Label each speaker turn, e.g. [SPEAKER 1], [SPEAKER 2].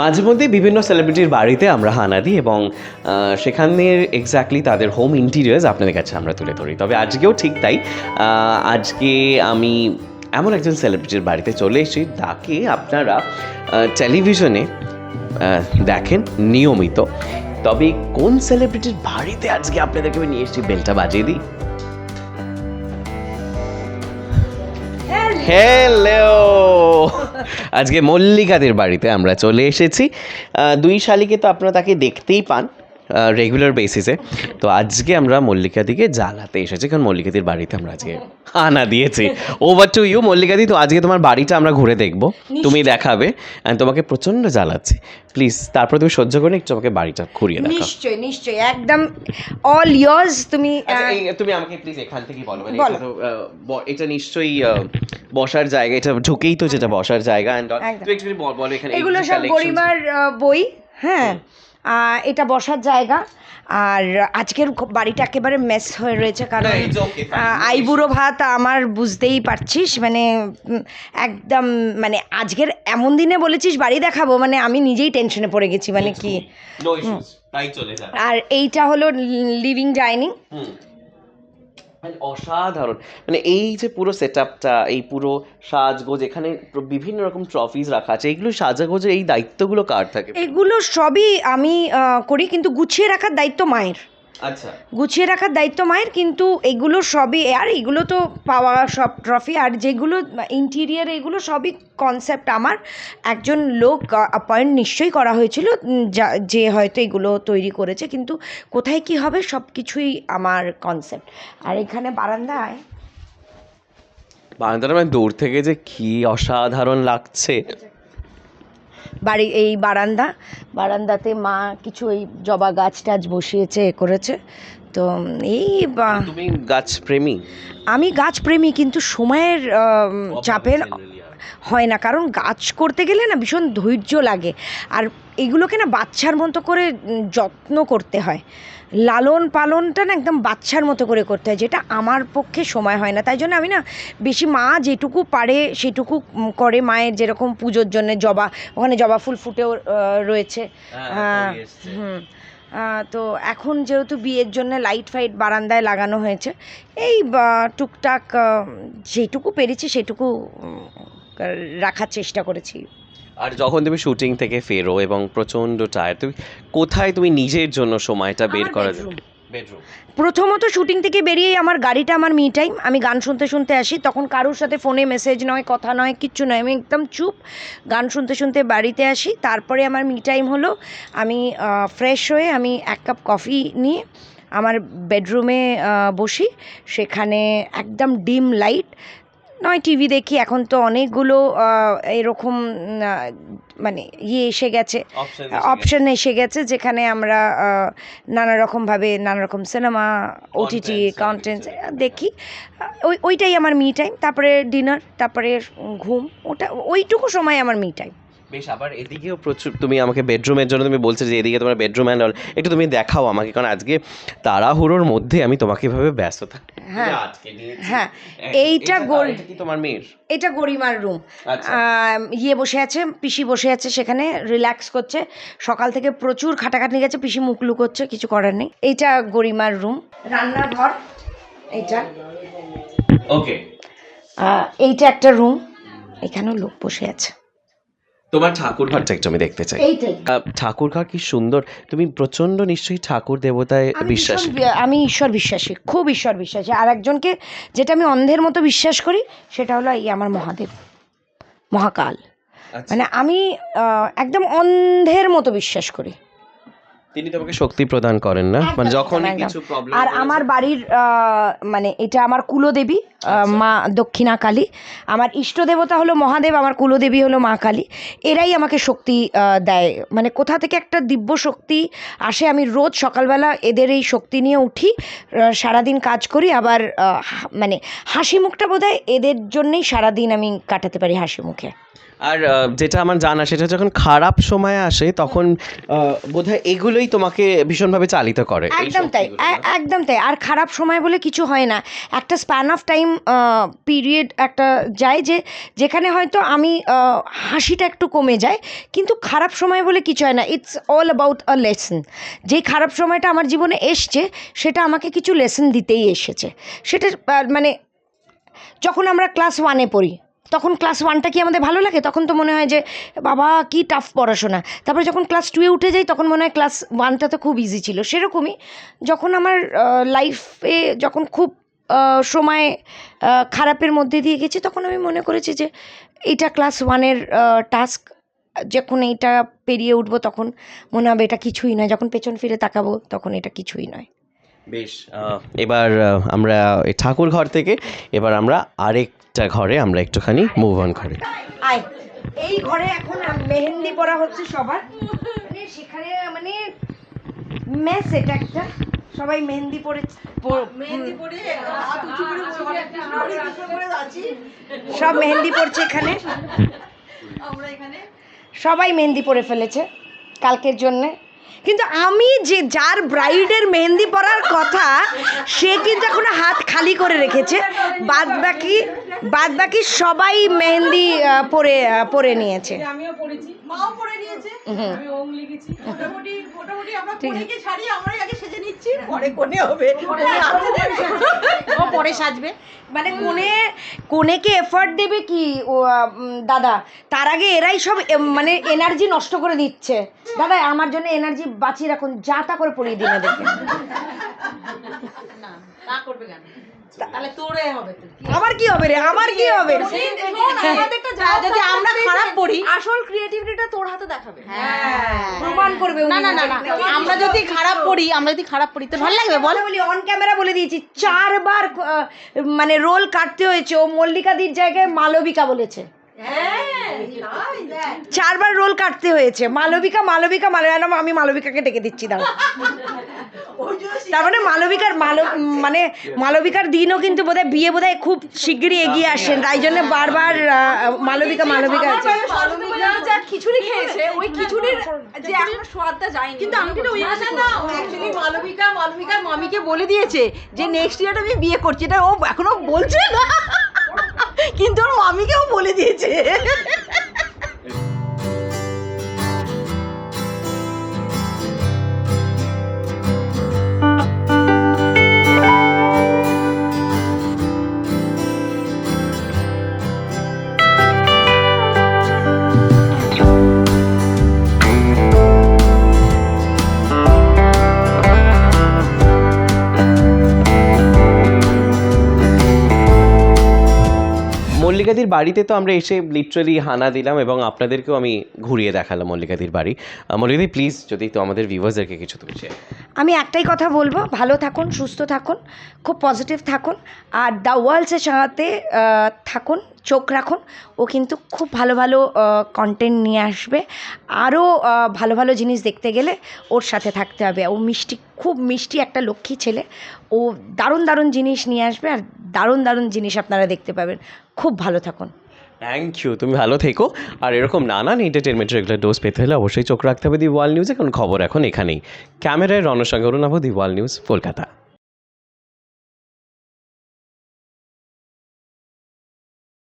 [SPEAKER 1] মাঝে মধ্যে বিভিন্ন সেলিব্রিটির বাড়িতে আমরা হানা দিই এবং সেখানের এক্স্যাক্টলি তাদের হোম ইন্টিরিয়ার্স আপনাদের কাছে আমরা তুলে ধরি। তবে আজকেও ঠিক তাই। আজকে আমি এমন একজন সেলিব্রিটির বাড়িতে চলে এসেছি তাকে আপনারা টেলিভিশনে দেখেন নিয়মিত। তবে কোন সেলিব্রিটির বাড়িতে আজকে আপনাদেরকে আমি নিয়ে এসেছি বেলটা বাজিয়ে দিই। হ্যালো আজকে মল্লিকাদের বাড়িতে আমরা চলে এসেছি। দুই শালিকে তো আপনারা তাকে দেখতেই পান। রেগুলার বেসিসে তো আজকে আমরা মল্লিকাদিকে জ্বালাতে এসেছি কারণ মল্লিকাদির বাড়িতে আমরা আজকে আনা দিয়েছি। ওভার টু ইউ মল্লিকাদি। তো আজকে তোমার বাড়িটা আমরা ঘুরে দেখব। তুমি দেখাবে and তোমাকে প্রচণ্ড জ্বালাচ্ছি। প্লিজ তারপর তুমি সহ্য করে একটু আমাকে বাড়িটা ঘুরিয়ে দেখাও।
[SPEAKER 2] নিশ্চয়ই নিশ্চয়ই একদম অল ইয়ার্স তুমি
[SPEAKER 1] আচ্ছা, তুমি আমাকে প্লিজ এখান থেকে বলো মানে এটা তো, এটা নিশ্চয়ই বসার জায়গা এটা ঢুকেই তো যেটা বসার জায়গা।
[SPEAKER 2] একদম।
[SPEAKER 1] তুমি একটু বলো এখানে
[SPEAKER 2] এগুলো সব গরিমার বই হ্যাঁ। এটা বসার জায়গা। আর আজকের বাড়িটা একেবারে মেস হয়ে রয়েছে কারণ আইবুড়ো ভাত আমার বুঝতেই পারছিস মানে একদম মানে আজকের এমন দিনে বলেছিস বাড়ি দেখাবো মানে আমি নিজেই টেনশনে পড়ে গেছি মানে কি? আর এইটা হলো লিভিং ডাইনিং
[SPEAKER 1] অসাধারণ। মানে এই যে পুরো সেট আপটা এই পুরো সাজগোজ, এখানে বিভিন্ন রকম ট্রফিজ রাখা আছে এইগুলো সাজাগোজের এই দায়িত্বগুলো কার থাকে?
[SPEAKER 2] এগুলো সবই আমি করি, কিন্তু গুছিয়ে রাখার দায়িত্ব মায়ের।
[SPEAKER 1] আচ্ছা।
[SPEAKER 2] গুছিয়ে রাখার দায়িত্ব মায়ের কিন্তু এগুলো সবই আর এগুলো তো পাওয়া সব ট্রফি আর যেগুলো ইন্টিরিয়ার এগুলো সবই কনসেপ্ট আমার। একজন লোক অ্যাপয়েন্ট নিশ্চয়ই করা হয়েছিল যা- যে হয়তো এগুলো তৈরি করেছে কিন্তু কোথায় কি হবে সব কিছুই আমার কনসেপ্ট আর এখানে বারান্দায়
[SPEAKER 1] বারান্দাটা মানে দূর থেকে যে কি অসাধারণ লাগছে।
[SPEAKER 2] বাড়ি এই বারান্দা। বারান্দাতে মা কিছু ওই জবা গাছ টাছ বসিয়েছে এ করেছে। তো এই
[SPEAKER 1] তুমি গাছ প্রেমী।
[SPEAKER 2] আমি গাছ প্রেমী কিন্তু সময়ের চাপের হয় না। কারণ গাছ করতে গেলে না ভীষণ ধৈর্য লাগে। আর এগুলোকে না বাচ্চার মতো করে যত্ন করতে হয়। লালন পালনটা না একদম বাচ্চার মতো করে করতে হয় যেটা আমার পক্ষে সময় হয় না। তাই জন্য আমি না বেশি মা যেটুকু পারে সেটুকু করে মায়ের যেরকম পুজোর জন্য জবা ওখানে জবা ফুল ফুটেও রয়েছে।
[SPEAKER 1] হ্যাঁ,
[SPEAKER 2] হুম তো এখন যেহেতু বিয়ের জন্য লাইট ফাইট বারান্দায় লাগানো হয়েছে এই টুকটাক যেটুকু পেরেছি সেটুকু রাখার চেষ্টা করেছি।
[SPEAKER 1] আর যখন তুমি শুটিং থেকে ফেরো এবং প্রচণ্ড টায়ার তুমি কোথায় তুমি নিজের জন্য সময়টা বের করা। বেডরুম
[SPEAKER 2] প্রথমত শুটিং থেকে বেরিয়েই আমার গাড়িটা আমার মি টাইম আমি গান শুনতে শুনতে আসি তখন কারোর সাথে ফোনে মেসেজ নয় কথা নয় কিচ্ছু নয়। আমি একদম চুপ গান শুনতে শুনতে বাড়িতে আসি। তারপরে আমার মি টাইম হলো আমি ফ্রেশ হয়ে আমি এক কাপ কফি নিয়ে আমার বেডরুমে বসি। সেখানে একদম ডিম লাইট নয় টিভি দেখি এখন তো অনেকগুলো এরকম মানে ইয়ে এসে গেছে। অপশন এসে গেছে। যেখানে আমরা নানা রকমভাবে নানা রকম সিনেমা ওটিটি কন্টেন্ট দেখি। ওই ওইটাই আমার মি টাইম তারপরে ডিনার তারপরে ঘুম ওটা ওইটুকু সময় আমার মি টাইম
[SPEAKER 1] বেশ আবার এদিকেও প্রচুর তুমি আমাকে বেডরুমের জন্য তুমি বলছো যে এদিকে তোমার বেডরুম অ্যান্ড অল একটু তুমি দেখাও আমাকে কারণ আজকে তাড়াহুড়োর মধ্যে আমি তোমাকে এভাবে ব্যস্ত থাকি
[SPEAKER 2] হ্যাঁ। হ্যাঁ, এইটা গোল-
[SPEAKER 1] কি তোমার মেয়ের?
[SPEAKER 2] এটা গরিমার রুম
[SPEAKER 1] আচ্ছা।
[SPEAKER 2] ইয়ে বসে আছে পিসি বসে আছে সেখানে রিল্যাক্স করছে। সকাল থেকে প্রচুর খাটাখাটনি গেছে পিসি মুখ লুকোচ্ছে কিছু করার নেই। এইটা গরিমার রুম রান্নাঘর এইটা।
[SPEAKER 1] ওকে
[SPEAKER 2] এইটা একটা রুম এখানেও লোক বসে আছে।
[SPEAKER 1] তোমার ঠাকুর ঘরটা একটু আমি দেখতে চাই।
[SPEAKER 2] এইটাই।
[SPEAKER 1] ঠাকুর ঘর কি সুন্দর? তুমি প্রচণ্ড নিশ্চয়ই ঠাকুর দেবতায় বিশ্বাস।
[SPEAKER 2] আমি ঈশ্বর বিশ্বাসী খুব ঈশ্বর বিশ্বাসী। আর একজনকে যেটা আমি অন্ধের মতো বিশ্বাস করি সেটা হলো এই আমার মহাদেব মহাকাল।
[SPEAKER 1] আচ্ছা।
[SPEAKER 2] মানে আমি আহ, একদম অন্ধের মতো বিশ্বাস করি।
[SPEAKER 1] তিনি তোমাকে শক্তি প্রদান করেন না? মানে যখনই কিছু প্রবলেম
[SPEAKER 2] আর আমার বাড়ির মানে এটা আমার কুলদেবী মা দক্ষিণা কালী আমার ইষ্ট দেবতা হলো মহাদেব আমার কুলদেবী হলো মা কালী। এরাই আমাকে শক্তি দেয়। মানে কোথা থেকে একটা দিব্য শক্তি আসে আমি রোজ সকালবেলা এদের এই শক্তি নিয়ে উঠি সারাদিন কাজ করি আবার মানে হাসি মুখটা বোধহয় এদের জন্যেই সারাদিন আমি কাটাতে পারি হাসি মুখে
[SPEAKER 1] আর যেটা আমার জানা সেটা যখন খারাপ সময় আসে তখন বোধহয় এগুলোই তোমাকে ভীষণভাবে চালিত করে।
[SPEAKER 2] একদম তাই একদম তাই। আর খারাপ সময় বলে কিছু হয় না। একটা স্প্যান অফ টাইম পিরিয়ড একটা যায় যে যেখানে হয়তো আমি হাসিটা একটু কমে যায় কিন্তু খারাপ সময় বলে কিছু হয় না। It's all about a lesson যেই খারাপ সময়টা আমার জীবনে এসছে সেটা আমাকে কিছু লেসন দিতেই এসেছে। সেটা মানে যখন আমরা ক্লাস ওয়ানে পড়ি তখন ক্লাস ওয়ানটা কি আমাদের ভালো লাগে? তখন তো মনে হয় যে, বাবা, কি টাফ পড়াশোনা। তারপরে যখন ক্লাস টুয়ে উঠে যাই, তখন মনে হয় ক্লাস ওয়ানটা তো খুব ইজি ছিল। সেরকমই যখন আমার লাইফে যখন খুব সময় খারাপের মধ্যে দিয়ে গেছি, তখন আমি মনে করেছি যে, এটা ক্লাস ওয়ানের টাস্ক যখন এইটা পেরিয়ে উঠবো, তখন মনে হবে এটা কিছুই নয়। যখন পেছন ফিরে তাকাবো, তখন এটা কিছুই নয়।
[SPEAKER 1] বেশ এবার আমরা ঠাকুর ঘর থেকে এবার আমরা আরেকটা ঘরে আমরা একটুখানি মুভ অন করি।
[SPEAKER 2] আয় এই ঘরে এখন মেহেন্দি পরা হচ্ছে সবার। মানে সেখানে মানে মেস এটা একটা। সবাই মেহেন্দি পরে মেহেন্দি পরে সব মেহেন্দি পড়ছে এখানে সবাই মেহেন্দি পরে ফেলেছে কালকের জন্যে। কিন্তু আমি যে যার ব্রাইডের মেহেন্দি পরার কথা সে কিন্তু এখনও হাত খালি করে রেখেছে। বাদ বাকি বাদ বাকি সবাই মেহেন্দি পরে পরে নিয়েছে।
[SPEAKER 3] পরে গিয়ে শাড়ি আমরাই আগে সেজে নিচ্ছি পরে কোনে হবে। ও পরে সাজবে।
[SPEAKER 2] মানে কোনে কোনেকে এফার্ট দেবে কি দাদা? তার আগে এরাই সব মানে এনার্জি নষ্ট করে দিচ্ছে। দাদা আমার জন্য এনার্জি বাঁচিয়ে রাখুন যা তা করে পড়িয়ে দিন এদেরকে।
[SPEAKER 3] না তা করবে কেন? তাহলে তোরে হবে তো
[SPEAKER 2] আমার কি হবে রে? আমার কি হবে?
[SPEAKER 3] যদি আমরা খারাপ পড়ি
[SPEAKER 4] আসল ক্রিয়েটিভিটিটা তোর হাতে দেখাবে।
[SPEAKER 2] প্রমাণ করবে
[SPEAKER 3] না না না না আমরা যদি খারাপ পড়ি আমরা যদি খারাপ পড়ি তো ভালো লাগবে বল?
[SPEAKER 2] বলি অন ক্যামেরা বলে দিয়েছি চারবার মানে রোল কাটতে হয়েছে। ও মল্লিকাদির জায়গায় মালবিকা বলেছে। চারবার রোল কাটতে হয়েছে। মালবিকা মালবিকা মালয়ালম আমি মালবিকাকে ডেকে দিচ্ছি দাও তার মানে মালবিকার মাল মানে মালবিকার দিনও কিন্তু বোধহয় বিয়ে বোধহয় খুব শিগগিরই এগিয়ে আসেন তাই জন্য বারবার মালবিকা মালবিকা আছে।
[SPEAKER 4] যা খিচুড়ি খেয়েছে। ওই খিচুড়ির যে এখনও স্বাদটা যায়নি। কিন্তু আমি কিন্তু ওই
[SPEAKER 3] না না অ্যাকচুয়ালি মালবিকা মালবিকার মামিকে বলে দিয়েছে যে নেক্সট ইয়ার আমি বিয়ে করছি। এটা ও এখনও বলছে না। কিন্তু ওর মামিকেও বলে দিয়েছে।
[SPEAKER 1] মল্লিকাদির বাড়িতে তো আমরা এসে লিটারালি হানা দিলাম এবং আপনাদেরকেও আমি ঘুরিয়ে দেখালাম মল্লিকাদির বাড়ি। মল্লিকাদি প্লিজ যদি তো আমাদের ভিউয়ার্সদেরকে কিছু তুমি
[SPEAKER 2] আমি একটাই কথা বলব, ভালো থাকুন, সুস্থ থাকুন, খুব পজিটিভ থাকুন, আর দ্য ওয়ার্ল্ডসের সাথে থাকুন চোখ রাখুন। ও কিন্তু খুব ভালো ভালো কন্টেন্ট নিয়ে আসবে। আরও ভালো ভালো জিনিস দেখতে গেলে ওর সাথে থাকতে হবে। ও মিষ্টি, খুব মিষ্টি একটা লক্ষ্মী ছেলে। ও দারুণ দারুণ জিনিস নিয়ে আসবে আর দারুণ দারুণ জিনিস আপনারা দেখতে পাবেন। খুব ভালো থাকুন।
[SPEAKER 1] থ্যাংক ইউ তুমি ভালো থেকো। আর এরকম নানান এন্টারটেনমেন্ট রেগুলার ডোজ পেতে হলে অবশ্যই চোখ রাখতে হবে দি ওয়ার্ল্ড নিউজে কারণ খবর এখন এখানেই। ক্যামেরায় রণসাগর নামো দি ওয়ার্ল্ড নিউজ কলকাতা।